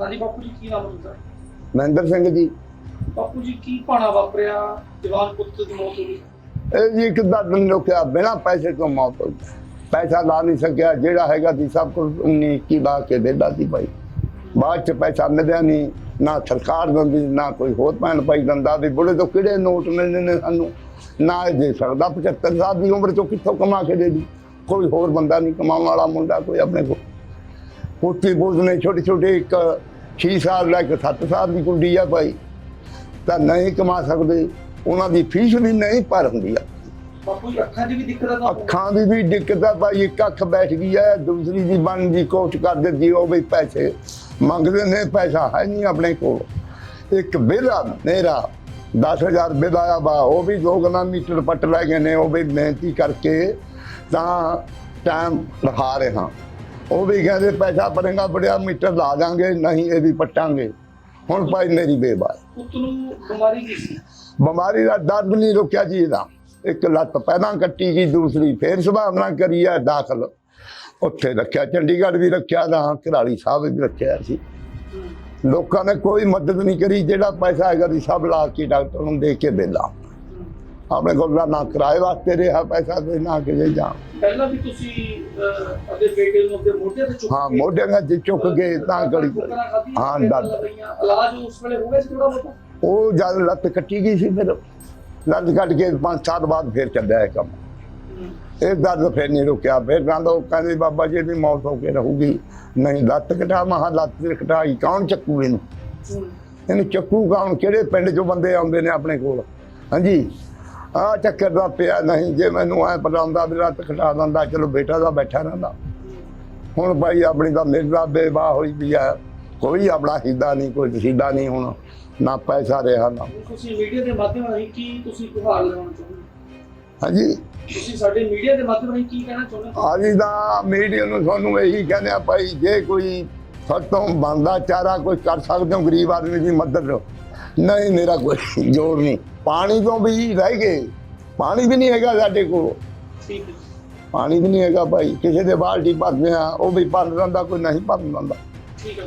ਹਾਂਜੀ ਬਾਪੂ ਜੀ ਕੀ ਨਾਮ ਹੈ ਤੁਹਾਡਾ? ਮਹਿੰਦਰ ਸਿੰਘ ਜੀ। ਬਾਪੂ ਜੀ ਕੀ ਭਾਣਾ ਵਾਪਰਿਆ? ਜਵਾਨ ਪੁੱਤ ਦੀ ਮੌਤ ਹੋ ਗਈ। ਇਹ ਜੀ ਇੱਕ ਦਰਦ ਲੋਕਿਆ ਬਿਨਾ ਪੈਸੇ ਤੋਂ ਮੌਤ ਹੋ ਗਈ। ਪੈਸਾ ਲਾ ਨਹੀਂ ਸਕਿਆ ਜਿਹੜਾ ਹੈਗਾ ਸੀ ਸਭ ਕੁਝ ਉਨੀ ਇੱਕੀ ਲਾ ਕੇ ਦੇਦਾ ਸੀ ਭਾਈ। ਬਾਅਦ ਚ ਪੈਸਾ ਮਿਲਿਆ ਨਹੀਂ ਨਾ ਸਰਕਾਰ ਦਿੰਦੀ ਨਾ ਕੋਈ ਹੋਰ ਭੈਣ ਭਾਈ ਦਿੰਦਾ ਵੀ ਬੁੜੇ ਤੋਂ ਕਿਹੜੇ ਨੋਟ ਮਿਲਣੇ ਨੇ ਸਾਨੂੰ? ਨਾ ਇਹ ਦੇ ਸਕਦਾ 75 ਸਾਲ ਦੀ ਉਮਰ ਚੋਂ ਕਿੱਥੋਂ ਕਮਾ ਕੇ ਦੇ ਦੀ ਕੋਈ ਹੋਰ ਬੰਦਾ ਨਹੀਂ ਕਮਾਉਣ ਵਾਲਾ ਮੁੰਡਾ ਕੋਈ ਆਪਣੇ ਕੋਲ। ਪੋਤੀ ਬੋਝ ਨੇ ਛੋਟੇ ਛੋਟੇ ਇੱਕ 6 ਸਾਲ ਦਾ ਇੱਕ 7 ਸਾਲ ਦੀ ਕੁੜੀ ਆ ਭਾਈ। ਤਾਂ ਨਹੀਂ ਕਮਾ ਸਕਦੇ। ਉਹਨਾਂ ਦੀ ਫੀਸ ਵੀ ਨਹੀਂ ਭਰ ਹੁੰਦੀ ਆ। ਬਾਪੂ ਜੀ ਅੱਖਾਂ ਦੀ ਵੀ ਦਿੱਕਤ ਆ ਤੁਹਾਨੂੰ ਅੱਖਾਂ ਦੀ ਵੀ ਦਿੱਕਤ ਆ ਭਾਈ। ਇੱਕ ਅੱਖ ਬੈਠ ਗਈ ਹੈ ਦੂਸਰੀ ਦੀ ਬਣਨ ਦੀ ਕੋਸ਼ਿਸ਼ ਕਰਦੇ ਜੀ ਉਹ ਵੀ ਪੈਸੇ ਮੰਗਦੇ ਨੇ ਪੈਸਾ ਹੈ ਨਹੀਂ ਆਪਣੇ ਕੋਲ। ਇੱਕ ਬਿੱਲ ਆ ਮੇਰਾ 10000 ਬਿੱਲ ਆਇਆ ਵਾ ਉਹ ਵੀ ਦੋ ਗਣਾ ਮੀਟਰ ਪੱਟ ਲੈ ਗਏ ਨੇ ਉਹ ਵੀ ਮਿਹਨਤੀ ਕਰਕੇ ਤਾਂ ਟਾਈਮ ਰਖਾ ਰਹੇ। ਹਾਂ ਉਹ ਵੀ ਕਹਿੰਦੇ ਪੈਸਾ ਭਰੇਗਾ ਬੜਿਆ ਮੀਟਰ ਲਾ ਜਾਾਂਗੇ ਨਹੀਂ ਇਹ ਵੀ ਪੱਟਾਂਗੇ। ਹੁਣ ਭਾਈ ਮੇਰੀ ਬੇਬਾਰ ਪੁੱਤ ਨੂੰ ਬਿਮਾਰੀ ਕੀ ਸੀ? ਬਿਮਾਰੀ ਦਾ ਦਰਦ ਨਹੀਂ ਰੁਕਿਆ ਜੀ ਇਹਦਾ। ਇੱਕ ਲੱਤ ਪਹਿਲਾਂ ਕੱਟੀ ਗਈ ਦੂਸਰੀ ਫੇਰ ਸੰਭਾਵਨਾ ਕਰੀ ਹੈ ਦਾਖਲ। ਉੱਥੇ ਰੱਖਿਆ ਚੰਡੀਗੜ੍ਹ ਵੀ ਰੱਖਿਆ ਤਾਂ ਘਰਾਲੀ ਸਾਹਿਬ ਵੀ ਰੱਖਿਆ ਸੀ। ਲੋਕਾਂ ਨੇ ਕੋਈ ਮਦਦ ਨਹੀਂ ਕਰੀ ਜਿਹੜਾ ਪੈਸਾ ਹੈਗਾ ਸੀ ਸਭ ਲਾ ਕੇ ਡਾਕਟਰ ਨੂੰ ਦੇ ਕੇ ਹੂੰ। ਆਪਣੇ ਕੋਲ ਨਾ- ਕਿਰਾਏ ਵਾਸਤੇ ਰਿਹਾ ਪੈਸਾ ਤੇ ਨਾ ਕਿਤੇ ਜਾ ਪਹਿਲਾਂ ਵੀ ਤੁਸੀਂ ਆਪਣੇ ਬੇਟੇ ਨੂੰ ਆਪਣੇ ਮੋਢੇ ਤੇ ਚੁੱਕ ਹਾਂ ਮੋਢਿਆਂ 'ਚ ਚੁੱਕ ਕੇ ਤਾਂ ਖਾਧੀਆਂ, ਹਾਂ, ਦਰਦ। ਇਲਾਜ ਉਸ ਵੇਲੇ ਹੋ ਗਿਆ ਸੀ ਥੋੜਾ ਬਹੁਤਾ? ਉਹ ਜਦ ਲੱਤ ਕੱਟੀ ਗਈ ਸੀ ਫਿਰ ਲੱਤ ਕੱਟ ਕੇ ਪੰਜ ਸਾਲ ਬਾਅਦ ਫੇਰ ਚੱਲਿਆ ਇਹ ਕੰਮ। ਇਹ ਦਰਦ ਫਿਰ ਨਹੀਂ ਰੁਕਿਆ। ਫਿਰ ਕਹਿੰਦਾ ਉਹ ਕਹਿੰਦੇ ਬਾਬਾ ਜੀ ਦੀ ਮੌਤ ਹੋ ਕੇ ਰਹੂਗੀ। ਨਹੀਂ ਲੱਤ ਕਟਾ ਮਹਾ ਲੱਤ ਕਟਾਈ ਕੌਣ ਚੱਕੂ ਇਹਨੂੰ। ਇਹਨੂੰ ਚੱਕੂ ਕੌਣ? ਕਿਹੜੇ ਪਿੰਡ ਚੋਂ ਬੰਦੇ ਆਉਂਦੇ ਨੇ ਆਪਣੇ ਕੋਲ? ਹਾਂਜੀ? ਆ ਚੱਕਰ ਦਾ ਪਿਆ ਨਹੀਂ ਜੇ ਮੈਨੂੰ ਐ ਪਤਾ ਹੁੰਦਾ ਵੀ ਲੱਤ ਕਟਾ ਦਿੰਦਾ ਚਲੋ ਬੇਟਾ ਦਾ ਬੈਠਾ ਰਹਿੰਦਾ। ਹੁਣ ਭਾਈ ਆਪਣੀ ਤਾਂ ਮਿਰਜ਼ਾ ਬੇਵਾ ਹੋਈ ਵੀ ਆ। ਕੋਈ ਆਪਣਾ ਹਿੱਦਾ ਨਹੀਂ ਕੋਈ ਰਸੀਦਾ ਨਹੀਂ ਹੁਣ ਨਾ ਪੈਸਾ ਰਿਹਾ ਨਾ। ਤੁਸੀਂ ਮੀਡੀਆ ਦੇ ਮਾਧਿਅਮ ਰਾਹੀਂ ਕੀ ਤੁਸੀਂ ਗੁਹਾਰ ਲਗਾਉਣਾ ਚਾਹੁੰਦੇ ਹੋ? ਹਾਂਜੀ? ਤੁਸੀਂ ਸਾਡੇ ਮੀਡੀਆ ਦੇ ਮਾਧਿਅਮ ਰਾਹੀਂ ਕੀ ਕਹਿਣਾ ਚਾਹੁੰਦੇ ਹੋ? ਅਸੀਂ ਤਾਂ ਮੀਡੀਆ ਨੂੰ ਤੁਹਾਨੂੰ ਇਹੀ ਕਹਿੰਦੇ ਆ ਭਾਈ ਜੇ ਕੋਈ ਫਤੋਂ ਬੰਦਾ ਚਾਰਾ ਕੋਈ ਕਰ ਸਕਦੇ ਹੋ ਗਰੀਬ ਆਦਮੀ ਦੀ ਮਦਦ। ਨਹੀਂ, ਮੇਰਾ ਕੋਈ ਜੋਰ ਨਹੀਂ। ਪਾਣੀ ਤੋਂ ਵੀ ਰਹਿ ਗਏ? ਪਾਣੀ ਵੀ ਨਹੀਂ ਹੈਗਾ ਸਾਡੇ ਕੋਲ। ਠੀਕ ਹੈ ਪਾਣੀ ਵੀ ਨਹੀਂ ਹੈਗਾ ਭਾਈ। ਕਿਸੇ ਦੇ ਬਾਲਟੀ ਭਰਦੇ ਆ, ਉਹ ਵੀ ਭਰ ਦਿੰਦਾ, ਕੋਈ ਨਹੀਂ ਭਰਨ ਦਿੰਦਾ। ਠੀਕ ਹੈ